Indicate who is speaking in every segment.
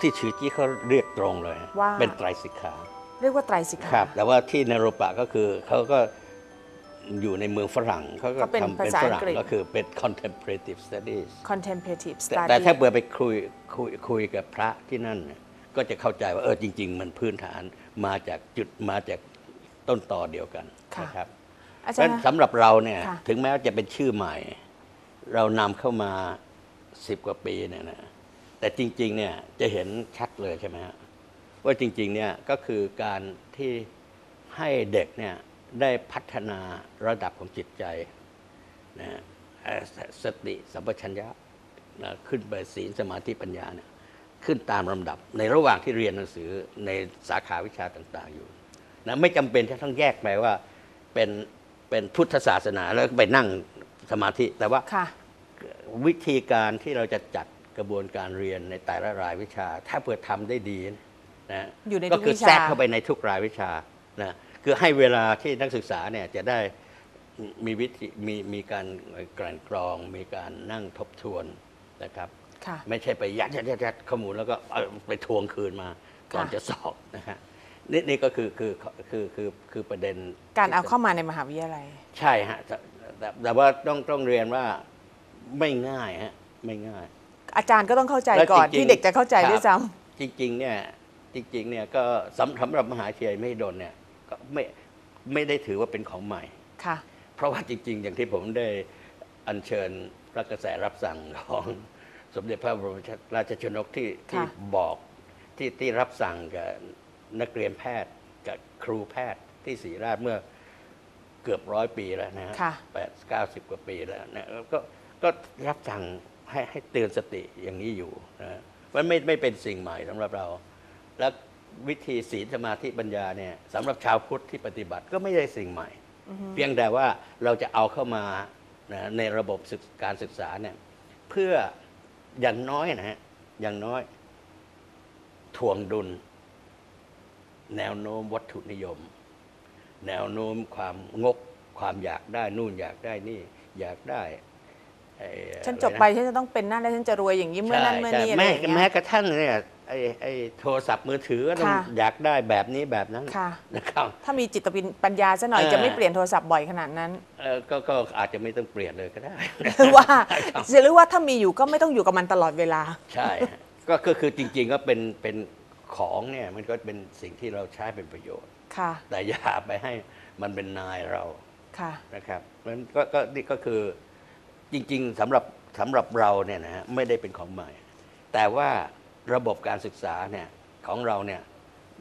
Speaker 1: ที่
Speaker 2: ชื่อจี้เขาเรียกตรงเลย
Speaker 1: ว่า
Speaker 2: เป็นไตรสิกขา
Speaker 1: เรียกว่าไตรสิกขา
Speaker 2: ครับ แต่ว่าที่เนโรปะก็คือเขาก็อยู่ในเมืองฝรั่งเขาก็
Speaker 1: ก็เป็น
Speaker 2: ทำเป็น
Speaker 1: ภาษา
Speaker 2: ฝ
Speaker 1: อัง
Speaker 2: รั่ง
Speaker 1: กฤษ
Speaker 2: ก็คือเป็น contemplative studies
Speaker 1: contemplative
Speaker 2: แต่
Speaker 1: study
Speaker 2: แต่ถ้าเบื่อไปคุยคุยคุยกับพระที่นั่นเนี่ยก็จะเข้าใจว่าเออจริง ๆ มันพื้นฐานมาจากจุดมาจากต้นต่อเดียวกัน
Speaker 1: ค่ะ
Speaker 2: นะครับ
Speaker 1: อา
Speaker 2: เพ
Speaker 1: จาร
Speaker 2: ราะ
Speaker 1: ย์
Speaker 2: สำหรับเราเนี่ย
Speaker 1: ค่ะ
Speaker 2: ถึงแม้ว่าจะเป็นชื่อใหม่ เรานำเข้ามาสิบกว่าปีเนี่ยนะ แต่จริงๆเนี่ยจะเห็นชัดเลยใช่ไหมฮะว่าจริงๆเนี่ยก็คือการที่ให้เด็กเนี่ยได้พัฒนาระดับของจิตใจนะเอ่อสสติสัมปชัญญะนะขึ้นไปศีลสมาธิปัญญาเนี่ยขึ้นตามลำดับ ในระหว่างที่เรียนหนังสือในสาขาวิชาต่างๆอยู่นะไม่จำเป็นที่ต้องแยกไปว่าเป็นเป็นพุทธศาสนาแล้วไปนั่งสมาธิ แต่ว่า
Speaker 1: ค่ะ
Speaker 2: วิธีการที่เราจะจัด กระบวนการเรียนในแต่ละรายวิชา ถ้าเพื่อทำได้ดีนะ
Speaker 1: อยู่ในทุก
Speaker 2: ก็คือ
Speaker 1: วิชา
Speaker 2: แทรกเข้าไปในทุกรายวิชานะคือให้เวลาที่นักศึกษาเนี่ยจะได้มีวิธีมีมีการกลั่นกรอง มีการนั่งทบทวนนะครับ
Speaker 1: ค่ะ
Speaker 2: ไม่ใช่ไปยัดยัดยัดยัดข้อมูลแล้วก็เอาไปทวงคืนมาก่อน
Speaker 1: ค่ะ
Speaker 2: จะสอบนะฮะนี่นี่ก็คือคือคือคือคือประเด็น
Speaker 1: การเอาเข้ามาในมหาวิทยาลัย
Speaker 2: ใช่ฮะแต่แต่แต่ว่าต้องต้องเรียนว่าไม่ง่ายฮะไม่ง่าย
Speaker 1: อาจารย์ก็ต้องเข้าใจ
Speaker 2: แล้ว
Speaker 1: ก่อน
Speaker 2: จริงๆ
Speaker 1: ที่เด็กจะเข้าใจ
Speaker 2: ครับ
Speaker 1: ด้วยซ้
Speaker 2: จริงๆเนี่ยจริงๆเนี่ยก็สำสำหรับมหาวิทยาลัยมหิดลเนี่ยก็ไม่ไม่ได้ถือว่าเป็นของใหม่ำ
Speaker 1: ค่ะ
Speaker 2: เพราะว่าจริง ๆ อย่างที่ผมได้อัญเชิญพระกระแสรับสั่งของ สมเด็จพระบรมราชชนกที่ที่บอกที่ที่รับสั่งกับนักเรียนแพทย์กับครูแพทย์ที่ศรีราชเมื่อเกือบร้อยปีแล้วนะฮะ
Speaker 1: ค่ะ
Speaker 2: แปดเก้าสิบกว่าปีแล้วนะก็ก็รับสั่ง ให้ให้เตือนสติอย่างนี้อยู่นะมันไม่ไม่เป็นสิ่งใหม่สำหรับเรา และวิธีศีลสมาธิปัญญาเนี่ยสำหรับชาวพุทธที่ปฏิบัติก็ไม่ได้สิ่งใหม่ เพียงแต่ว่าเราจะเอาเข้ามานะในระบบศึกการศึกษาเนี่ยเพื่ออย่างน้อยนะฮะอย่างน้อยถ่วงดุล แนวโน้มวัตถุนิยม แนวโน้มความงกความอยากได้นู่นอยากได้นี่ อยากได้ไอ้
Speaker 1: ฉันจบ
Speaker 2: อะ
Speaker 1: ไป
Speaker 2: รนะ
Speaker 1: ฉันจะต้องเป็นนั่นแล้วฉันจะรวยอย่างนี้เมื่อนั้นเมื่อนี้
Speaker 2: ใช่
Speaker 1: อะไร
Speaker 2: แม้
Speaker 1: อย่าง
Speaker 2: แม้
Speaker 1: เงี้ย
Speaker 2: กระทั่งเนี่ยไอ้ไอ้โทรศัพท์มือถือก็ต้อง
Speaker 1: ค่ะ
Speaker 2: อยากได้แบบนี้แบบนั้น
Speaker 1: ค่ะ
Speaker 2: นะครับ
Speaker 1: ถ้ามีจิตปัญญาซะหน่อย
Speaker 2: เออ
Speaker 1: จะไม่เปลี่ยนโทรศัพท์บ่อยขนาดนั้น
Speaker 2: เอ่อก็ก็อาจจะไม่ต้องเปลี่ยนเลยก็ได้
Speaker 1: หรือว่าหรือว่าถ้ามีอยู่ก็ไม่ต้องอยู่กับมันตลอดเวลา
Speaker 2: ใช่ฮะก็ก็คือจริง ๆ ก็เป็นเป็นของเนี่ยมันก็เป็นสิ่งที่เราใช้เป็นประโยชน์
Speaker 1: ค่ะ
Speaker 2: แต่อย่าไปให้มันเป็นนายเรา
Speaker 1: ค่ะ
Speaker 2: นะครับเพราะฉะนั้นก็ก็นี่ก็คือ จริงๆสำหรับสำหรับเราเนี่ยนะฮะไม่ได้เป็นของใหม่ แต่ว่าระบบการศึกษาเนี่ยของเราเนี่ย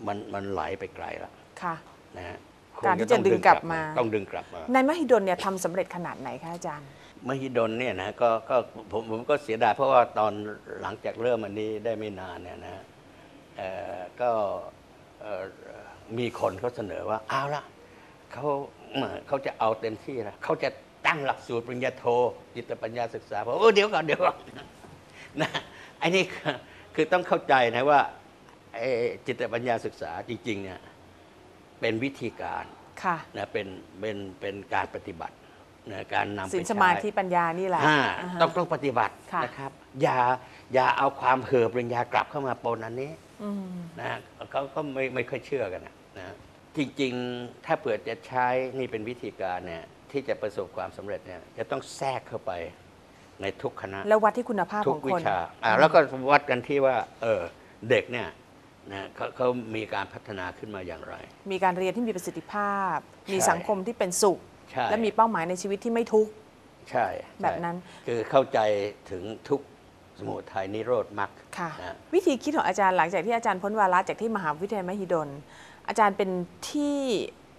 Speaker 2: มันมันไหลไปไกลแล้ว
Speaker 1: ค่ะ
Speaker 2: นะฮะ
Speaker 1: การที่
Speaker 2: คง
Speaker 1: จะดึงกลับมา
Speaker 2: ต้องดึงกลับมา
Speaker 1: ในมหิดลเนี่ยทำสำเร็จขนาดไหนคะอาจารย์
Speaker 2: มหิดลเนี่ยนะก็ก็ผมผมก็เสียดายเพราะว่าตอนหลังจากเริ่มอันนี้ได้ไม่นานเนี่ยนะเอ่อก็เอ่อมีคนเขาเสนอว่าเอาละเขาเอ่อเขาจะเอาเต็มที่ละเขาจะ ตั้งหลักสูตรปริญญาโท จิตปัญญาศึกษาผมเออเดี๋ยวก่อนเดี๋ยวก่อนนะไอ้นี่คือคือต้องเข้าใจนะว่าไอ้จิตปัญญาศึกษาจริงๆเนี่ยเป็นวิธีการ
Speaker 1: ค่ะ
Speaker 2: นะเป็นเป็นเป็นการปฏิบัตินะการนำไป
Speaker 1: ศีล
Speaker 2: ใช้
Speaker 1: สมาธิปัญญานี่แหละ
Speaker 2: อ่า
Speaker 1: อ่าฮะ
Speaker 2: ต้องต้องปฏิบัติ
Speaker 1: ค่ะ
Speaker 2: นะครับ อย่าอย่าเอาความเห่อปริญญากลับเข้ามาปนอันนี้
Speaker 1: อืม
Speaker 2: นะเขาก็ไม่ไม่ค่อยเชื่อกันนะนะจริงๆ ถ้าเผื่อจะใช้นี่เป็นวิธีการเนี่ย ที่จะประสบความสำเร็จเนี่ยจะต้องแทรกเข้าไปในทุกคณะ
Speaker 1: แล้ววัดที่คุณภาพ
Speaker 2: ทุ
Speaker 1: ข
Speaker 2: ก
Speaker 1: อง
Speaker 2: วิ
Speaker 1: คน
Speaker 2: ชาอ่าแล้วก็วัดกันที่ว่าเออเด็กเนี่ยนะเขาเขามีการพัฒนาขึ้นมาอย่างไร
Speaker 1: มีการเรียนที่มีประสิทธิภาพ มี
Speaker 2: ใช่
Speaker 1: สังคมที่เป็นสุข
Speaker 2: ใช่
Speaker 1: และมีเป้าหมายในชีวิตที่ไม่ทุกข์
Speaker 2: ใช่ใช่
Speaker 1: แบบนั้น
Speaker 2: คือเข้าใจถึงทุกสมุทัยนิโรธมรรค
Speaker 1: ค่ะ
Speaker 2: นะ
Speaker 1: วิธีคิดของอาจารย์หลังจากที่อาจารย์พ้นวาระจากที่มหาวิทยาลัยมหิดล อาจารย์เป็นที่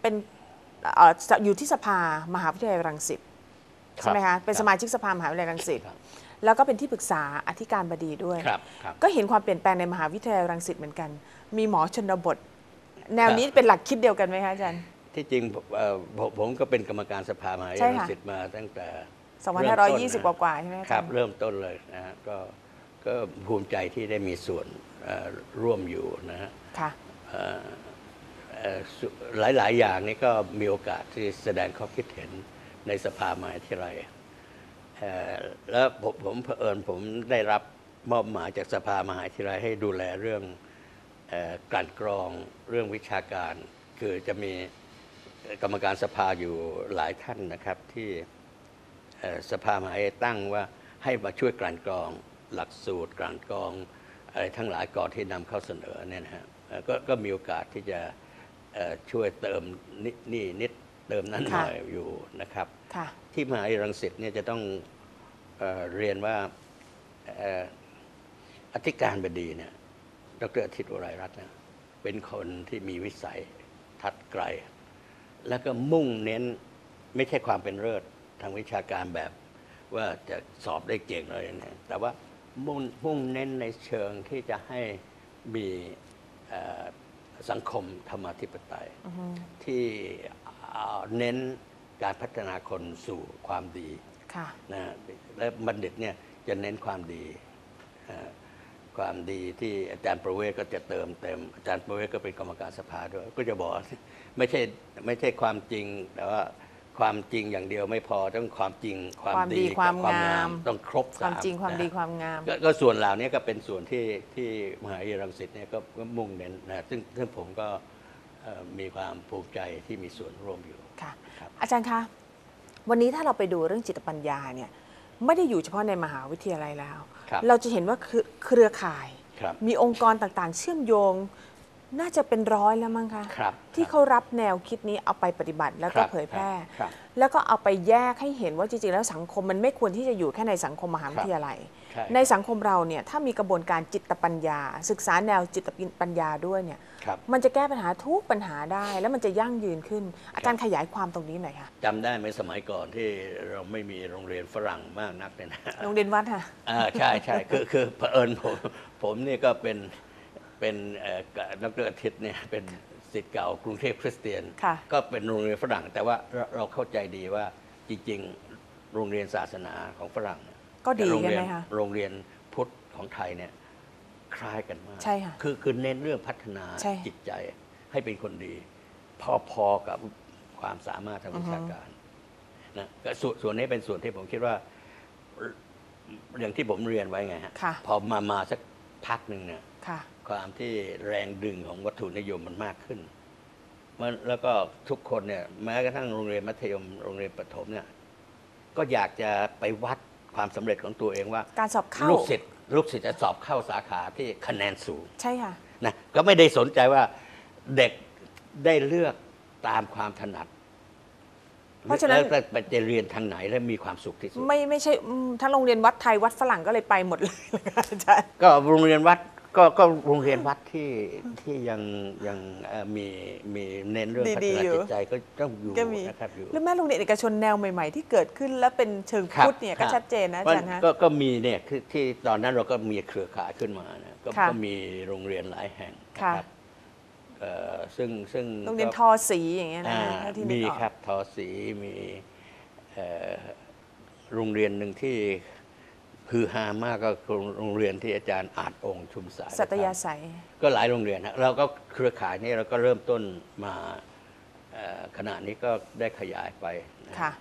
Speaker 1: เป็น เอ่ออยู่ที่สภามหาวิทยาลัยรังสิตใช่ไหมคะเป็นสมาชิกสภามหาวิทยาลัยรังสิต
Speaker 2: ครับ
Speaker 1: แล้วก็เป็นที่ปรึกษาอธิการบดีด้วย
Speaker 2: ครับครับ
Speaker 1: ก็เห็นความเปลี่ยนแปลงในมหาวิทยาลัยรังสิตเหมือนกัน มีหมอชนบท แนวนี้
Speaker 2: ครับ
Speaker 1: เป็นหลักคิดเดียวกันไหมคะอาจารย์
Speaker 2: ที่จริงเอ่อผมผมก็เป็นกรรมการสภามหาวิท
Speaker 1: ใช่
Speaker 2: ยาลัย
Speaker 1: ค่ะ
Speaker 2: รังสิตมาตั้งแต่
Speaker 1: 2520กว่าๆใช่ไหมอา
Speaker 2: ค
Speaker 1: จา
Speaker 2: รั
Speaker 1: ร
Speaker 2: บ
Speaker 1: ย์
Speaker 2: เริ่มต้นเลยนะฮะก็ก็ภูมิใจที่ได้มีส่วนเอ่อร่วมอยู่นะฮะ
Speaker 1: ค่ะ
Speaker 2: เอ่อเอ่อสุ หลาย ๆ อย่างนี่ก็มีโอกาสที่แสดงข้อคิดเห็นในสภามหาวิทยาลัยเอ่อแล้วผมผมเผอิญผมได้รับมอบหมายจากสภามหาวิทยาลัยให้ดูแลเรื่องอกลั่นกรองเรื่องวิชาการ คือจะมีกรรมการสภาอยู่หลายท่านนะครับที่สภามหาวิทยาลัยตั้งว่าให้มาช่วยกลั่นกรองหลักสูตรกลั่นกรองอะไรทั้งหลายก่อนที่นำเข้าเสนอเนี่ยนะฮะก็ก็มีโอกาสที่จะ ช่วยเติมนิดนี่นิดเติมนั้นห
Speaker 1: ค่ะ
Speaker 2: น่อยอยู่นะครับ
Speaker 1: ค่ะ
Speaker 2: ที่มหาวิทยาลัยรังสิตเนี่ยจะต้องเออเรียนว่าเอ่ออธิการบดีเนี่ยดรอาทิตย์อุไรรัตน์เนี่ยเป็นคนที่มีวิสัยทัดไกล แล้วก็มุ่งเน้นไม่ใช่ความเป็นเลิศทางวิชาการแบบว่าจะสอบได้เก่งอะไรเนี่ยแต่ว่ามุ่งมุ่งเน้นในเชิงที่จะให้มีเอ่อ สังคมธรรมาธิปไตย ที่เอ่อเน้นการพัฒนาคนสู่ความดี
Speaker 1: ค่ะ
Speaker 2: นะและบัณฑิตเนี่ยจะเน้นความดีเอ่อความดีที่อาจารย์ประเวศก็จะเติมเต็ม อาจารย์ประเวศก็เป็นกรรมการสภาด้วย ก็จะบอกไม่ใช่ไม่ใช่ความจริงแต่ว่า ความจริงอย่างเดียวไม่พอต้องความจริงความ
Speaker 1: ความดี
Speaker 2: ดี
Speaker 1: ความ
Speaker 2: กับ
Speaker 1: งาม
Speaker 2: ต้องครบ
Speaker 1: ความ
Speaker 2: ส
Speaker 1: จริงความ
Speaker 2: นะ
Speaker 1: ดีความงาม
Speaker 2: ก็ก็ส่วนเหล่านี้ก็เป็นส่วนที่ที่มหาวิทยาลัยรังสิตเนี่ยก็ก็มุ่งเน้นนะซึ่งซึ่งผมก็เอ่อมีความภูมิใจที่มีส่วนร่วมอยู่
Speaker 1: ค่ะ
Speaker 2: ครับ
Speaker 1: อาจารย์คะ วันนี้ถ้าเราไปดูเรื่องจิตปัญญาเนี่ยไม่ได้อยู่เฉพาะในมหาวิทยาลัยแล้ว
Speaker 2: ครับ
Speaker 1: เราจะเห็นว่าคือเครือข่าย
Speaker 2: ครับ
Speaker 1: มีองค์กรต่างๆ เชื่อมโยง น่าจะเป็นร้อยแล้วมั้งคะ
Speaker 2: ครับ
Speaker 1: ที่เขารับแนวคิดนี้เอาไปปฏิบัติแล้วก็
Speaker 2: ครับ
Speaker 1: เผยแพร่
Speaker 2: ครับ
Speaker 1: แล้วก็เอาไปแยกให้เห็นว่าจริงๆแล้วสังคมมันไม่ควรที่จะอยู่แค่ในสังคมมหาวิทยาลัย
Speaker 2: ใช่
Speaker 1: ในสังคมเราเนี่ยถ้ามีกระบวนการจิตปัญญา ศึกษาแนวจิตปัญญาด้วยเนี่ย
Speaker 2: ครับ
Speaker 1: มันจะแก้ปัญหาทุกปัญหาได้ แล้วมันจะยั่งยืนขึ้น อาจารย์ขยายความตรงนี้หน่อยค่ะ
Speaker 2: จำได้ไหมสมัยก่อนที่เราไม่มีโรงเรียนฝรั่งมากนักเนี่ยนะ
Speaker 1: โรงเรียนวัดค่ะ
Speaker 2: อ่าใช่ใช่คือคือเผอิญผมผมนี่ก็เป็น เป็นเอ่อดรอาทิตย์เนี่ยเป็นศิษย์เก่ากรุงเทพคริสเตียน
Speaker 1: ค่ะ
Speaker 2: ก็เป็นโรงเรียนฝรั่ง แต่ว่าเราเราเข้าใจดีว่าจริงๆ โรงเรียนศาสนาของฝรั่งเนี่ย
Speaker 1: ก็ดี
Speaker 2: บโรงเรีย
Speaker 1: ใช่ไหมคะ
Speaker 2: โรงเรียนพุทธของไทยเนี่ยคล้ายกันมาก
Speaker 1: ใช่ค่ะ
Speaker 2: คือคือเน้นเรื่องพัฒนา
Speaker 1: ใช่
Speaker 2: จิตใจให้เป็นคนดี พอๆกับความสามารถทางวิชาการนะก็ส่วนส่วนนี้เป็นส่วนที่ผมคิดว่า อย่างที่ผมเรียนไว้ไงฮะ
Speaker 1: ค่ะ
Speaker 2: พอมามาสัก พักหนึ่งเนี่ย
Speaker 1: ค่ะ
Speaker 2: ความที่แรงดึงของวัตถุนิยมมันมากขึ้นมันแล้วก็ทุกคนเนี่ยแม้กระทั่งโรงเรียนมัธยมโรงเรียนประถมเนี่ยก็อยากจะไปวัดความสำเร็จของตัวเองว่า
Speaker 1: การสอบเข้า
Speaker 2: ลูกศิษย์ลูกศิษย์จะสอบเข้าสาขาที่คะแนนสูง
Speaker 1: ใช่ค่ะ
Speaker 2: นะก็ไม่ได้สนใจว่าเด็กได้เลือกตามความถนัด
Speaker 1: เพราะฉะนั้น
Speaker 2: แล้วแต่จะเรียนทางไหนและมีความสุขที่สุด
Speaker 1: ไม่ไม่ใช่อืมถ้าโรงเรียนวัดไทยวัดฝรั่งก็เลยไปหมดเลยนะคะอาจารย์
Speaker 2: ก็โรงเรียนวัดก็ก็โรงเรียนวัดที่ที่ยังยังเอ่อมีมีเน้นเรื่องพัฒ
Speaker 1: ดีๆ
Speaker 2: นา
Speaker 1: อยู่
Speaker 2: จิตใจก็ต้องอยู่
Speaker 1: ก็มี
Speaker 2: นะครับอยู่
Speaker 1: หรือแม่โรงเรียนเอกชนแนวใหม่ ๆ ที่เกิดขึ้นและเป็นเชิง
Speaker 2: ครับ
Speaker 1: พุทธเนี่ยก็
Speaker 2: ครับ
Speaker 1: ชัดเจนนะอา
Speaker 2: เพราะ
Speaker 1: จารย์ฮะ
Speaker 2: ก็ก็มีเนี่ยคือที่ตอนนั้นเราก็มีเครือข่ายขึ้นมานะก็
Speaker 1: ค่ะ
Speaker 2: ก็มีโรงเรียนหลายแห่งนะ
Speaker 1: ค่ะ
Speaker 2: ครับเอ่อ ซึ่งซึ่ง
Speaker 1: โรงเรียน
Speaker 2: ก็
Speaker 1: ทอสีอย่างเงี้ยนะ
Speaker 2: อ่า
Speaker 1: ถ้าที่นึ
Speaker 2: มี
Speaker 1: กออก
Speaker 2: ครับทอสีมีเอ่อโรงเรียนหนึ่งที่ฮือฮามากก็คือโรงเรียนที่อาจารย์อาจองค์ชุมสาย
Speaker 1: สัตยา
Speaker 2: ประธน
Speaker 1: ศัย
Speaker 2: ก็หลายโรงเรียนนะเราก็เครือข่ายนี้เราก็เริ่มต้นมาเอ่อขณะนี้ก็ได้ขยายไปนะ
Speaker 1: ค่ะ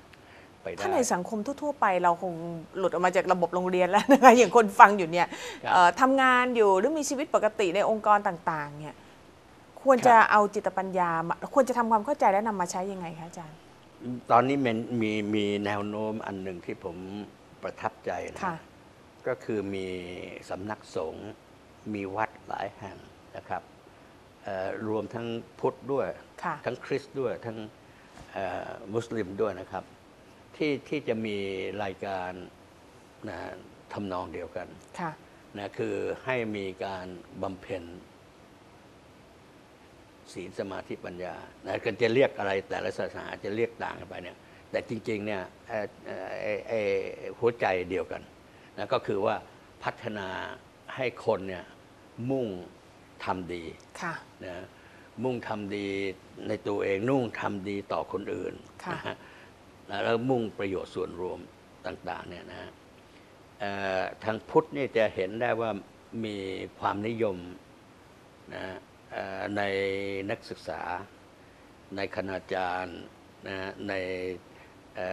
Speaker 2: ไปได้
Speaker 1: ถ้าในสังคมทั่ว ๆ ไปเราคงหลุดออกมาจากระบบโรงเรียนแล้วนะคะอย่างคนฟังอยู่เนี่ย
Speaker 2: ครับ
Speaker 1: เอ่อทำงานอยู่หรือมีชีวิตปกติในองค์กรต่าง ๆ เนี่ย ควรจะเอาจิตปัญญามาควรจะทำความเข้าใจและนำมาใช้ยังไงคะอาจารย์
Speaker 2: ตอนนี้มันมีมีแนวโน้มอันหนึ่งที่ผมประทับใจนะ
Speaker 1: ค่ะ
Speaker 2: ก็คือมีสำนักสงฆ์มีวัดหลายแห่งนะครับเอ่อรวมทั้งพุทธด้วย
Speaker 1: ค่ะ
Speaker 2: ทั้งคริสต์ด้วย ทั้งเอ่อมุสลิมด้วยนะครับ ที่ที่จะมีรายการนะทำนองเดียวกัน
Speaker 1: ค่ะ
Speaker 2: นะคือให้มีการบำเพ็ญ ศีลสมาธิปัญญานะก็จะเรียกอะไรแต่ละศาสนาจะเรียกต่างกันไปเนี่ยแต่จริงๆเนี่ยเอ่อเอ่อไอ้ไอ้หัวใจเดียวกันนะก็คือว่าพัฒนาให้คนเนี่ยมุ่งทำดี
Speaker 1: ค่ะ
Speaker 2: นะมุ่งทำดีในตัวเองนุ่งทำดีต่อคนอื่น
Speaker 1: ค่ะ
Speaker 2: นะฮะแล้วมุ่งประโยชน์ส่วนรวมต่างๆเนี่ยนะเอ่อทางพุทธเนี่ยจะเห็นได้ว่ามีความนิยมนะเอ่อ ในนักศึกษา ในคณาจารย์นะในเอ่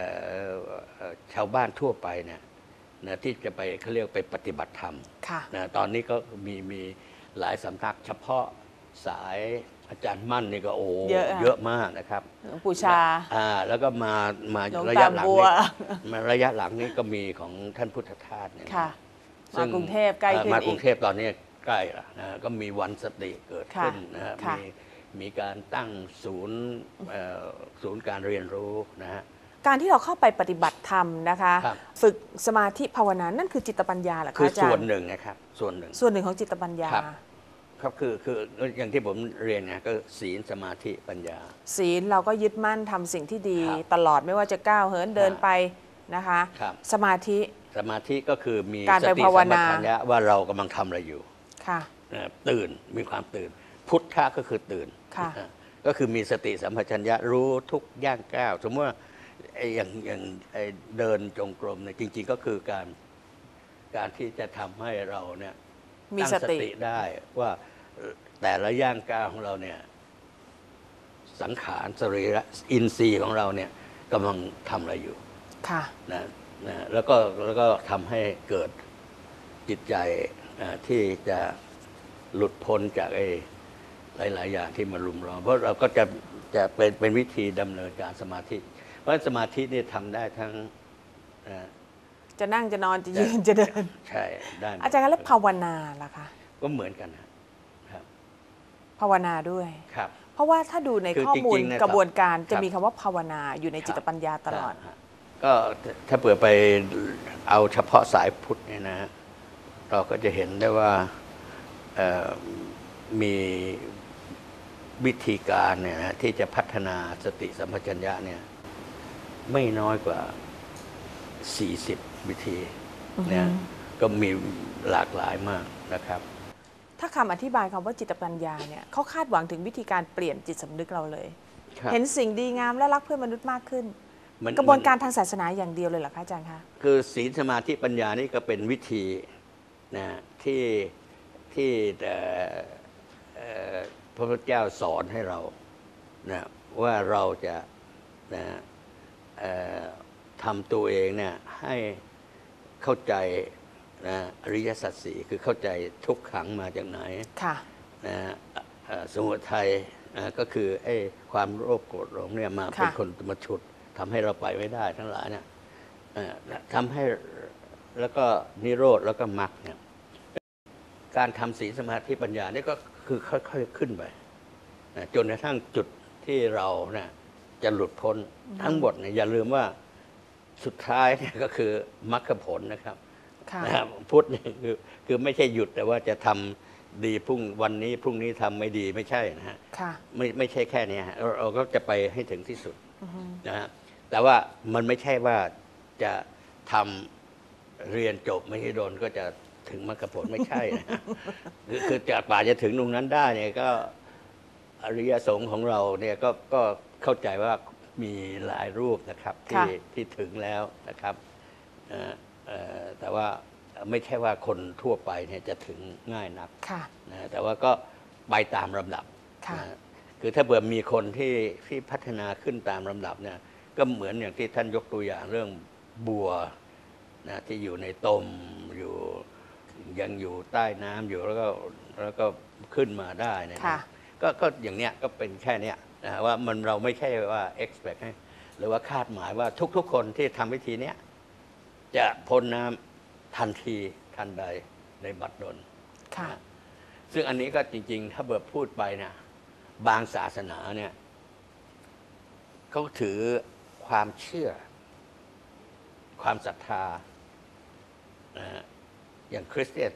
Speaker 2: อเอ่อชาวบ้านทั่วไปเนี่ยนะที่จะไปเขาเรียกไปปฏิบัติธรรม
Speaker 1: ค่ะ
Speaker 2: นะตอนนี้ก็มีมีหลายสำนักเฉพาะสายอาจารย์มั่นนี่ก็โอ้
Speaker 1: เยอะอะ
Speaker 2: เยอะมากนะครับ
Speaker 1: หลวงปู่ชา
Speaker 2: อ่าแล้วก็มามา
Speaker 1: หลวง
Speaker 2: ระ
Speaker 1: ตายะ
Speaker 2: หลัง
Speaker 1: บัว
Speaker 2: นี้มาระยะหลังนี้ก็มีของท่านพุทธทาสเนี่ย
Speaker 1: ค่ะ
Speaker 2: ซึ่
Speaker 1: มางกรุงเทพใกล้ขึ้น
Speaker 2: อ่ามาก
Speaker 1: อี
Speaker 2: รุ
Speaker 1: ก
Speaker 2: งเทพตอนนี้ ใกล้ละนะก็มีวันสติเกิดขึ้น
Speaker 1: ค่ะ
Speaker 2: นะฮะ
Speaker 1: ค่ะ
Speaker 2: มีมีการตั้งศูนย์เอ่อศูนย์การเรียนรู้นะฮะ
Speaker 1: การที่เราเข้าไปปฏิบัติธรรมนะคะ
Speaker 2: ครับ
Speaker 1: ฝึกสมาธิภาวนานั่นคือจิตปัญญาเหรอคะ
Speaker 2: คือ
Speaker 1: อาจารย์
Speaker 2: ส่วนหนึ่งนะครับส่วนหนึ่ง
Speaker 1: ส่วนหนึ่งของจิตปัญญา
Speaker 2: ครับครับคือคืออย่างที่ผมเรียนนะก็ศีลสมาธิปัญญา
Speaker 1: ศีลเราก็ยึดมั่นทำสิ่งที่ดี
Speaker 2: ครับ
Speaker 1: ตลอดไม่ว่าจะก้าวเหินเดินไปนะคะ
Speaker 2: ครับ
Speaker 1: สมาธิ
Speaker 2: สมาธิก็คือมี
Speaker 1: การ
Speaker 2: ส
Speaker 1: ไป
Speaker 2: ติ
Speaker 1: ภาว
Speaker 2: สัมป
Speaker 1: นา
Speaker 2: ชัญญะว่าเรากำลังทำอะไรอยู่
Speaker 1: ค่ะ
Speaker 2: นะตื่นมีความตื่น พุทธะก็คือตื่น
Speaker 1: ค่ะ
Speaker 2: นะก็คือมีสติสัมปชัญญะรู้ทุกย่างก้าวสมมติว่าไอ้อย่างอย่างไอ้เดินจงกรมเนี่ยจริง ๆ ก็คือการการที่จะทำให้เราเนี่ย
Speaker 1: มี
Speaker 2: ตั้ง
Speaker 1: ส
Speaker 2: ส
Speaker 1: ติ
Speaker 2: ติได้ว่าแต่ละย่างก้าวของเราเนี่ยสังขารสรีระอินทรีย์ของเราเนี่ยกำลังทำอะไรอยู่
Speaker 1: ค่ะ
Speaker 2: นะนะแล้วก็แล้วก็ทำให้เกิดจิตใจอ่า ที่จะหลุดพ้นจากไอ้หลาย ๆ อย่างที่มารุมเร้อเพราะเราก็จะจะเป็นเป็นวิธีดำเนินการสมาธิ เพราะฉะนั้นสมาธินี่ทำได้ทั้งนะ
Speaker 1: จะนั่งจะนอนจะยืนจะเดิน
Speaker 2: ใช่ได้หมด
Speaker 1: อาจารย์คะแล้วภาวนาล่ะคะ
Speaker 2: ก็เหมือนกันนะครับ
Speaker 1: ภาวนาด้วย
Speaker 2: ครับ
Speaker 1: เพราะว่าถ้าดูใน
Speaker 2: คือ
Speaker 1: ข้อมูล
Speaker 2: จริงๆนะครับ
Speaker 1: กระบวนการจะ
Speaker 2: ครับ
Speaker 1: มีคำว่าภาวนาอยู่ในจิตปัญญาตลอด
Speaker 2: ฮะก็ถ้าเผื่อไปเอาเฉพาะสายพุทธเนี่ยนะฮะ เราก็จะเห็นได้ว่าเอ่อมีวิธีการเนี่ยนะที่จะพัฒนาสติสัมปชัญญะเนี่ยไม่น้อยกว่า 40 วิธีนะก็มีหลากหลายมากนะครับ
Speaker 1: ถ้าคำอธิบายคำว่าจิตปัญญาเนี่ยเขาคาดหวังถึงวิธีการเปลี่ยนจิตสำนึกเราเลย
Speaker 2: ครับ
Speaker 1: เห็นสิ่งดีงามและรักเพื่อนมนุษย์มากขึ้น
Speaker 2: มัน
Speaker 1: กระบวนการทางศาสนาอย่างเดียวเลยเหรอคะอาจารย์คะ
Speaker 2: คือศีลสมาธิปัญญานี่ก็เป็นวิธี นะที่ที่เอ่อเอ่อพระพุทธเจ้าสอนให้เรานะว่าเราจะนะเอ่อทำตัวเองเนี่ยให้เข้าใจนะอริยสัจสี่คือเข้าใจทุกขังมาจากไหน
Speaker 1: ค่ะ
Speaker 2: นะเอ่อสมุทัยนะก็คือไอ้ความโลภโกรธหลงเนี่ยมา
Speaker 1: ค่ะ
Speaker 2: เป็นคนมาฉุดทำให้เราไปไม่ได้ทั้งหลายเนี่ยเอ่อทำให้ แล้วก็นิโรธแล้วก็มรรคเนี่ยการทำศีลสมาธิปัญญานี่ก็คือค่อยๆขึ้นไปนะจนกระทั่งจุดที่เราเนี่ยจะหลุดพ้นทั้งหมดเนี่ยอย่าลืมว่าสุดท้ายเนี่ยก็คือมรรคผลนะครับ
Speaker 1: ค่ะ
Speaker 2: นะครับพุทธนี่คือคือไม่ใช่หยุดแต่ว่าจะทำดีพรุ่งวันนี้พรุ่งนี้ทำไม่ดีไม่ใช่นะฮะ
Speaker 1: ค่ะ
Speaker 2: ไม่ไม่ใช่แค่เนี้ยฮะเราเราก็จะไปให้ถึงที่สุดนะฮะแต่ว่ามันไม่ใช่ว่าจะทำ เรียนจบไม่ใช่โดนก็จะถึงมรรคผลไม่ใช่นะฮะคือคือจากป่าจะถึงตรงนั้นได้เนี่ยก็อริยสงฆ์ของเราเนี่ยก็ก็เข้าใจว่ามีหลายรูปนะครับที่
Speaker 1: ค่ะ
Speaker 2: ที่ถึงแล้วนะครับเอ่อเอ่อแต่ว่าไม่ใช่ว่าคนทั่วไปเนี่ยจะถึงง่ายนัก
Speaker 1: ค่ะ
Speaker 2: นะแต่ว่าก็ไปตามลำดับ
Speaker 1: ค่ะ
Speaker 2: นะคือถ้าเผื่อมีคนที่ที่พัฒนาขึ้นตามลำดับเนี่ยก็เหมือนอย่างที่ท่านยกตัวอย่างเรื่องบัว นะที่อยู่ในตมอยู่ยังอยู่ใต้น้ำอยู่แล้วก็แล้วก็ขึ้นมาได้เนยนะ
Speaker 1: ค่ะ
Speaker 2: ก็ก็อย่างเนี้ยก็เป็นแค่เนี้ยนะว่ามันเราไม่ใช่ว่า expect ให้หรือว่าคาดหมายว่าทุก ๆ คนที่ทำวิธีเนี้ยจะพ้นน้ำทันทีทันใดในบัดดล
Speaker 1: ค่ะ
Speaker 2: นะซึ่งอันนี้ก็จริง ๆ ถ้าเบิดพูดไปเนี่ยบางศาสนาเนี่ยเขาถือความเชื่อ ความศรัทธา นะฮะอย่างคริสเตียน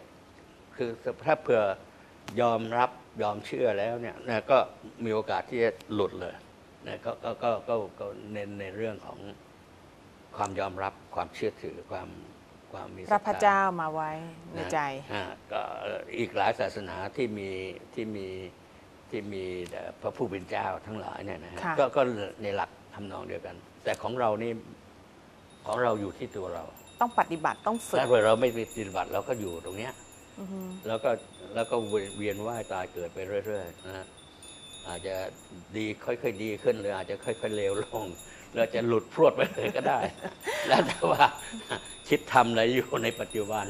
Speaker 2: คือถ้าเผื่อยอมรับยอมเชื่อแล้วเนี่ยนะก็มีโอกาสที่จะหลุดเลยนะก็ก็ก็ก็ก็เน้นในเรื่องของความยอมรับความเชื่อถือความความมีศ
Speaker 1: พ
Speaker 2: รั
Speaker 1: ระ
Speaker 2: ทธา
Speaker 1: พระเจ้ามาไว้ในใจ
Speaker 2: อ่าก็อีกหลายศาสนาที่มีที่มีที่มีเอ่อพระผู้เป็นเจ้าทั้งหลายเนี่ยนะฮะ
Speaker 1: ค่ะ
Speaker 2: ก็ก็ในหลักทำนองเดียวกัน แต่ของเรานี่ของเราอยู่ที่ตัวเรา
Speaker 1: ต้องปฏิบัติต้องฝึก
Speaker 2: ถ้าเกิดเราไม่ปฏิบัติเราก็อยู่ตรงเนี้ย
Speaker 1: อือฮึ
Speaker 2: แล้วก็แล้วก็เวียนว่ายตายเกิดไปเรื่อยๆนะฮะอาจจะดีค่อยๆดีขึ้นหรืออาจจะค่อยๆเลวลงหรืออาจจะหลุดพรวดไปเลยก็ได้ แล้วแต่ว่าคิดทำอะไรอยู่ในปัจจุบัน